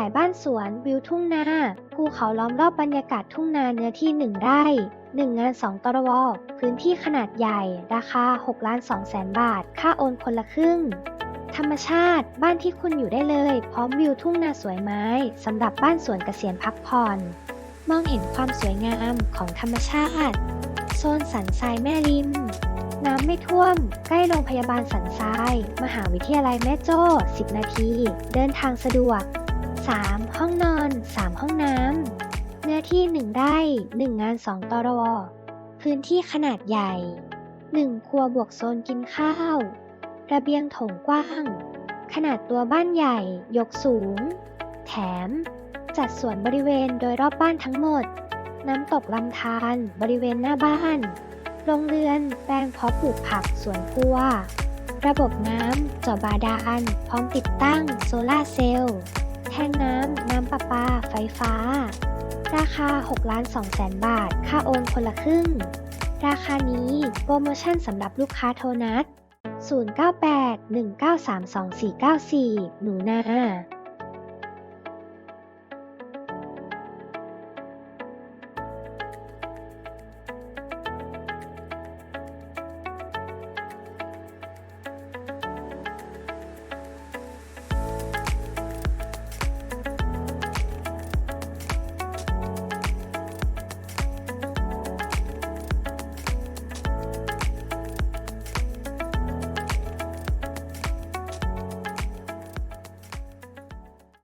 ขายบ้านสวนวิวทุ่งนาภูเขาล้อมรอบบรรยากาศทุ่งนาเนื้อที่ 1 ไร่ 1 งาน 2 ตรวพื้นที่ขนาดใหญ่ ราคา6ล้าน2แสนบาท ค่าโอนคนละครึ่ง ธรรมชาติ บ้านที่คุณอยู่ได้เลย พร้อมวิวทุ่งนาสวยไม้สำหรับบ้านสวนเกษียณพักผ่อน มองเห็นความสวยงามของธรรมชาติ โซนสันทรายแม่ริมน้ำไม่ท่วม ใกล้โรงพยาบาลสันทราย มหาวิทยาลัยแม่โจ้ 10 นาที เดินทางสะดวก 3. ห้องนอน 3 ห้องน้ำ เนื้อที่ 1 ไร่ 1 งาน 2 ตรว พื้นที่ขนาดใหญ่ 1 ครัวบวกโซนกินข้าว ระเบียงถงกว้าง ขนาดตัวบ้านใหญ่ ยกสูง แถม จัดสวนบริเวณโดยรอบบ้านทั้งหมด น้ำตกลำธารบริเวณหน้าบ้าน โรงเรือน แปลงเพาะปลูกผักสวนครัวระบบน้ำเจาะบาดาลพร้อมติดตั้งโซลาร์เซลล์ ท่งน้ำ น้ำประปา ไฟฟ้า ราคา6ล้าน2แสนบาท ค่าโอนคนละครึ่ง ราคานี้โปรโมชั่นสำหรับลูกค้าโทรนัด 098 193 2494 หนูนา